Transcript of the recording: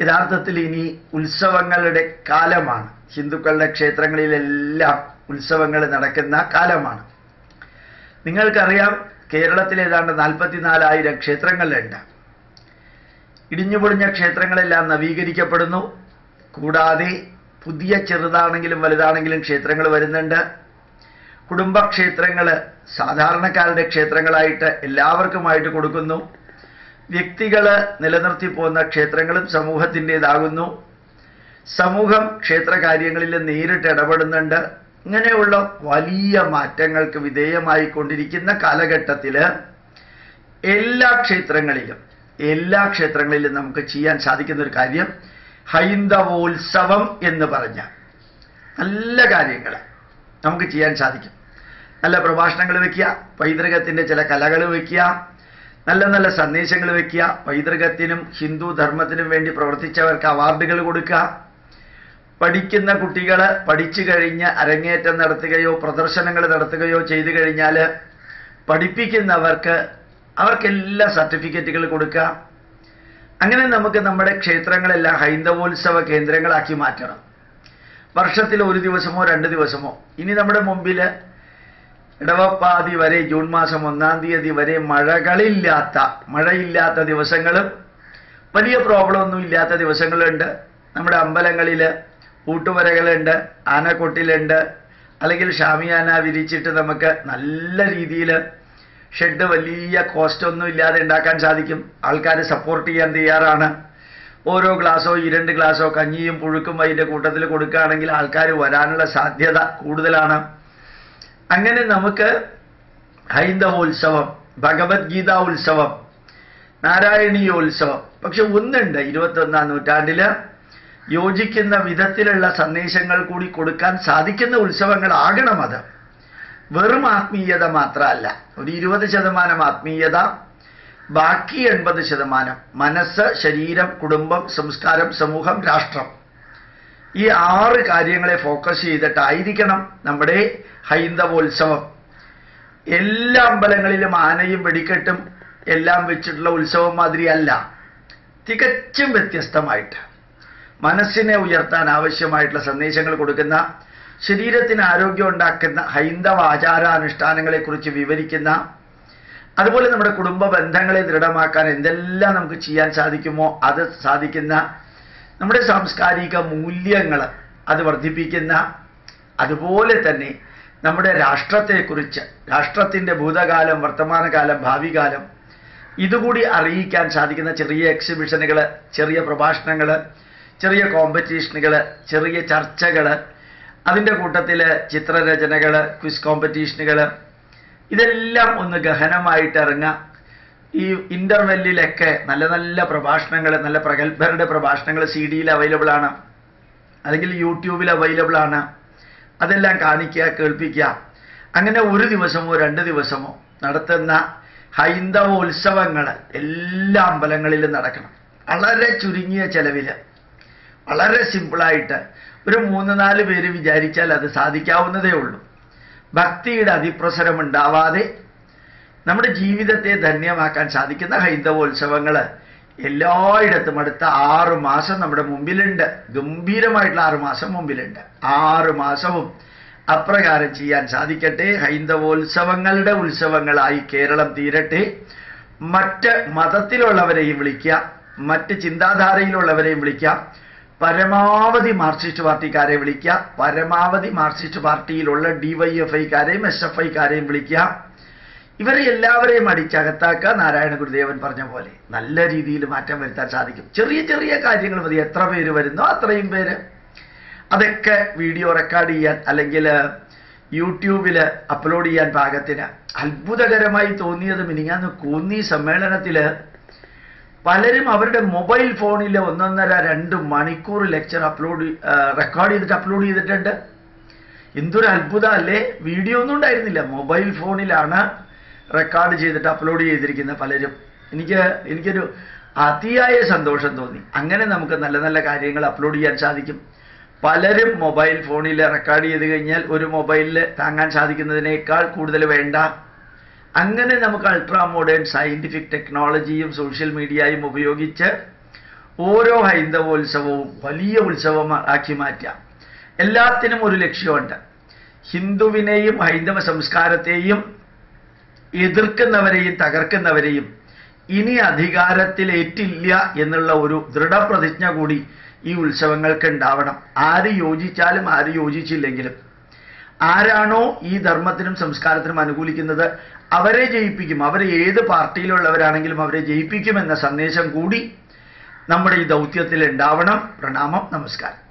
യഥാർത്ഥത്തിൽ ഇനി ഉത്സവങ്ങളുടെ കാലമാണ്. ഹിന്ദുക്കളുടെ ക്ഷേത്രങ്ങളിലെല്ലാം ഉത്സവങ്ങൾ നടക്കുന്ന കാലമാണ്. നിങ്ങൾക്കറിയാം കേരളത്തിൽ ഏതാണ്ട് നാൽപ്പത്തിനാലായിരം ക്ഷേത്രങ്ങളുണ്ട്. ഇടിഞ്ഞുപൊളിഞ്ഞ ക്ഷേത്രങ്ങളെല്ലാം നവീകരിക്കപ്പെടുന്നു. കൂടാതെ പുതിയ ചെറുതാണെങ്കിലും വലുതാണെങ്കിലും ക്ഷേത്രങ്ങൾ വരുന്നുണ്ട്. കുടുംബക്ഷേത്രങ്ങൾ സാധാരണക്കാരുടെ ക്ഷേത്രങ്ങളായിട്ട് എല്ലാവർക്കുമായിട്ട് കൊടുക്കുന്നു. വ്യക്തികൾ നിലനിർത്തി പോകുന്ന ക്ഷേത്രങ്ങളും സമൂഹത്തിന്റെതാകുന്നു. സമൂഹം ക്ഷേത്ര കാര്യങ്ങളിൽ നേരിട്ട് ഇടപെടുന്നുണ്ട്. ഇങ്ങനെയുള്ള വലിയ മാറ്റങ്ങൾക്ക് വിധേയമായി കൊണ്ടിരിക്കുന്ന കാലഘട്ടത്തിൽ എല്ലാ ക്ഷേത്രങ്ങളിലും എല്ലാ ക്ഷേത്രങ്ങളിലും നമുക്ക് ചെയ്യാൻ സാധിക്കുന്ന ഒരു കാര്യം ഹൈന്ദവോത്സവം എന്ന് പറഞ്ഞ നല്ല കാര്യങ്ങൾ നമുക്ക് ചെയ്യാൻ സാധിക്കും. നല്ല പ്രഭാഷണങ്ങൾ വെക്കുക പൈതൃകത്തിന്റെ ചില കലകൾ വെക്കുക നല്ല നല്ല സന്ദേശങ്ങൾ വെക്കുക പൈതൃകത്തിനും ഹിന്ദു ധർമ്മത്തിനും വേണ്ടി പ്രവർത്തിച്ചവർക്ക് അവാർഡുകൾ കൊടുക്കുക. പഠിക്കുന്ന കുട്ടികൾ പഠിച്ചു കഴിഞ്ഞ് അരങ്ങേറ്റം നടത്തുകയോ പ്രദർശനങ്ങൾ നടത്തുകയോ ചെയ്തു കഴിഞ്ഞാൽ പഠിപ്പിക്കുന്നവർക്ക് അവർക്കെല്ലാ സർട്ടിഫിക്കറ്റുകൾ കൊടുക്കുക. അങ്ങനെ നമുക്ക് നമ്മുടെ ക്ഷേത്രങ്ങളെല്ലാം ഹൈന്ദവോത്സവ കേന്ദ്രങ്ങളാക്കി മാറ്റണം. വർഷത്തിൽ ഒരു ദിവസമോ രണ്ട് ദിവസമോ. ഇനി നമ്മുടെ മുമ്പിൽ ഇടവപ്പാതി വരെ ജൂൺ മാസം ഒന്നാം തീയതി വരെ മഴകളില്ലാത്ത മഴയില്ലാത്ത ദിവസങ്ങളും വലിയ പ്രോബ്ലം ഒന്നും ഇല്ലാത്ത ദിവസങ്ങളുണ്ട്. നമ്മുടെ അമ്പലങ്ങളിൽ കൂട്ടുവരകളുണ്ട് ആനക്കൊട്ടിലുണ്ട്. അല്ലെങ്കിൽ ഷാമിയാന വിരിച്ചിട്ട് നമുക്ക് നല്ല രീതിയിൽ ഷെഡ് വലിയ കോസ്റ്റ് ഒന്നും ഇല്ലാതെ ഉണ്ടാക്കാൻ സാധിക്കും. ആൾക്കാർ സപ്പോർട്ട് ചെയ്യാൻ തയ്യാറാണ്. ഓരോ ഗ്ലാസോ ഈ രണ്ട് ഗ്ലാസോ കഞ്ഞിയും പുഴുക്കും അതിന്റെ കൂട്ടത്തിൽ കൊടുക്കുകയാണെങ്കിൽ ആൾക്കാർ വരാനുള്ള സാധ്യത കൂടുതലാണ്. അങ്ങനെ നമുക്ക് ഹൈന്ദവോത്സവം ഭഗവത്ഗീത ഉത്സവം നാരായണീയോത്സവം പക്ഷെ ഒന്നുണ്ട് ഇരുപത്തൊന്നാം നൂറ്റാണ്ടിൽ യോജിക്കുന്ന വിധത്തിലുള്ള സന്ദേശങ്ങൾ കൂടി കൊടുക്കാൻ സാധിക്കുന്ന ഉത്സവങ്ങളാകണം അത്. വെറും ആത്മീയത മാത്രമല്ല. ഒരു ഇരുപത് ശതമാനം ആത്മീയത ബാക്കി എൺപത് ശതമാനം മനസ്സ് ശരീരം കുടുംബം സംസ്കാരം സമൂഹം രാഷ്ട്രം. ഈ ആറ് കാര്യങ്ങളെ ഫോക്കസ് ചെയ്തിട്ടായിരിക്കണം നമ്മുടെ ഹൈന്ദവോത്സവം. എല്ലാ അമ്പലങ്ങളിലും ആനയും വെടിക്കെട്ടും എല്ലാം വെച്ചിട്ടുള്ള ഉത്സവം മാതിരിയല്ല തികച്ചും വ്യത്യസ്തമായിട്ട്. മനസ്സിനെ ഉയർത്താൻ ആവശ്യമായിട്ടുള്ള സന്ദേശങ്ങൾ കൊടുക്കുന്ന ശരീരത്തിന് ആരോഗ്യം ഉണ്ടാക്കുന്ന ഹൈന്ദവ ആചാരാനുഷ്ഠാനങ്ങളെക്കുറിച്ച് വിവരിക്കുന്ന അതുപോലെ നമ്മുടെ കുടുംബ ബന്ധങ്ങളെ ദൃഢമാക്കാൻ എന്തെല്ലാം നമുക്ക് ചെയ്യാൻ സാധിക്കുമോ അത് സാധിക്കുന്ന നമ്മുടെ സാംസ്കാരിക മൂല്യങ്ങൾ അത് വർദ്ധിപ്പിക്കുന്ന അതുപോലെ തന്നെ നമ്മുടെ രാഷ്ട്രത്തെക്കുറിച്ച് രാഷ്ട്രത്തിന്റെ ഭൂതകാലം വർത്തമാനകാലം ഭാവി കാലം ഇതുകൂടി അറിയിക്കാൻ സാധിക്കുന്ന ചെറിയ എക്സിബിഷനുകൾ ചെറിയ പ്രഭാഷണങ്ങൾ ചെറിയ കോമ്പറ്റീഷനുകൾ ചെറിയ ചർച്ചകൾ അതിന്റെ കൂട്ടത്തിൽ ചിത്രരചനകൾ ക്വിസ് കോമ്പറ്റീഷനുകൾ ഇതെല്ലാം ഒന്ന് ഗഹനമായിട്ട് ഇറങ്ങാം ഈ ഇന്റർവെല്ലിലൊക്കെ നല്ല നല്ല പ്രഭാഷണങ്ങൾ നല്ല പ്രഗത്ഭരുടെ പ്രഭാഷണങ്ങൾ സി ഡിയിൽ അവൈലബിൾ ആണ്. അല്ലെങ്കിൽ യൂട്യൂബിൽ അവൈലബിൾ ആണ്. അതെല്ലാം കാണിക്കുക കേൾപ്പിക്കുക. അങ്ങനെ ഒരു ദിവസമോ രണ്ട് ദിവസമോ നടത്തുന്ന ഹൈന്ദവ ഉത്സവങ്ങൾ എല്ലാ അമ്പലങ്ങളിലും നടക്കണം. വളരെ ചുരുങ്ങിയ ചെലവിൽ വളരെ സിമ്പിളായിട്ട് ഒരു മൂന്ന് നാല് പേര് വിചാരിച്ചാൽ അത് സാധിക്കാവുന്നതേ ഉള്ളൂ. ഭക്തിയുടെ അതിപ്രസരം ഉണ്ടാവാതെ നമ്മുടെ ജീവിതത്തെ ധന്യമാക്കാൻ സാധിക്കുന്ന ഹൈന്ദവോത്സവങ്ങൾ എല്ലായിടത്തും അടുത്ത ആറു മാസം നമ്മുടെ മുമ്പിലുണ്ട്. ഗംഭീരമായിട്ടുള്ള ആറു മാസം മുമ്പിലുണ്ട്. ആറു മാസവും അപ്രകാരം ചെയ്യാൻ സാധിക്കട്ടെ. ഹൈന്ദവോത്സവങ്ങളുടെ ഉത്സവങ്ങളായി കേരളം തീരട്ടെ. മറ്റ് മതത്തിലുള്ളവരെയും വിളിക്കുക മറ്റ് ചിന്താധാരയിലുള്ളവരെയും വിളിക്കാം പരമാവധി മാർക്സിസ്റ്റ് പാർട്ടിക്കാരെ വിളിക്കുക പരമാവധി മാർക്സിസ്റ്റ് പാർട്ടിയിലുള്ള ഡി വൈ എഫ് ഐക്കാരെയും എസ് എഫ് ഐക്കാരെയും വിളിക്കുക. ഇവരെ എല്ലാവരെയും അടിച്ചകത്താക്കുക നാരായണ ഗുരുദേവൻ പറഞ്ഞ പോലെ നല്ല രീതിയിൽ മാറ്റം വരുത്താൻ സാധിക്കും. ചെറിയ ചെറിയ കാര്യങ്ങൾ മതി. എത്ര പേര് വരുന്നോ അത്രയും പേര്. അതൊക്കെ വീഡിയോ റെക്കോർഡ് ചെയ്യാൻ അല്ലെങ്കിൽ യൂട്യൂബിൽ അപ്ലോഡ് ചെയ്യാൻ പാകത്തിന് അത്ഭുതകരമായി തോന്നിയത് മിനിങ്ങാന്ന് കോന്നി സമ്മേളനത്തിൽ പലരും അവരുടെ മൊബൈൽ ഫോണിൽ ഒന്നൊന്നര രണ്ട് മണിക്കൂർ ലെക്ചർ അപ്ലോഡ് റെക്കോർഡ് ചെയ്തിട്ട് അപ്ലോഡ് ചെയ്തിട്ടുണ്ട്. എന്തൊരു അത്ഭുതം അല്ലേ? വീഡിയോ ഒന്നും ഉണ്ടായിരുന്നില്ല. മൊബൈൽ ഫോണിലാണ് റെക്കോർഡ് ചെയ്തിട്ട് അപ്ലോഡ് ചെയ്തിരിക്കുന്ന പലരും. എനിക്ക് എനിക്കൊരു അതിയായ സന്തോഷം തോന്നി. അങ്ങനെ നമുക്ക് നല്ല നല്ല കാര്യങ്ങൾ അപ്ലോഡ് ചെയ്യാൻ സാധിക്കും. പലരും മൊബൈൽ ഫോണിൽ റെക്കോർഡ് ചെയ്ത് കഴിഞ്ഞാൽ ഒരു മൊബൈലിൽ താങ്ങാൻ സാധിക്കുന്നതിനേക്കാൾ കൂടുതൽ വേണ്ട. അങ്ങനെ നമുക്ക് അൾട്രാ മോഡേൺ സയന്റിഫിക് ടെക്നോളജിയും സോഷ്യൽ മീഡിയയും ഉപയോഗിച്ച് ഓരോ ഹൈന്ദവോത്സവവും വലിയ ഉത്സവം ആക്കി മാറ്റാം. എല്ലാത്തിനും ഒരു ലക്ഷ്യമുണ്ട്. ഹിന്ദുവിനെയും ഹൈന്ദവ സംസ്കാരത്തെയും എതിർക്കുന്നവരെയും തകർക്കുന്നവരെയും ഇനി അധികാരത്തിൽ ഏറ്റില്ല എന്നുള്ള ഒരു ദൃഢപ്രതിജ്ഞ കൂടി ഈ ഉത്സവങ്ങൾക്ക് ഉണ്ടാവണം. ആര് യോജിച്ചാലും ആര് യോജിച്ചില്ലെങ്കിലും. ആരാണോ ഈ ധർമ്മത്തിനും സംസ്കാരത്തിനും അനുകൂലിക്കുന്നത് അവരെ ജയിപ്പിക്കും. അവർ ഏത് പാർട്ടിയിലുള്ളവരാണെങ്കിലും അവരെ ജയിപ്പിക്കുമെന്ന സന്ദേശം കൂടി നമ്മുടെ ഈ ദൗത്യത്തിൽ ഉണ്ടാവണം. പ്രണാമം. നമസ്കാരം.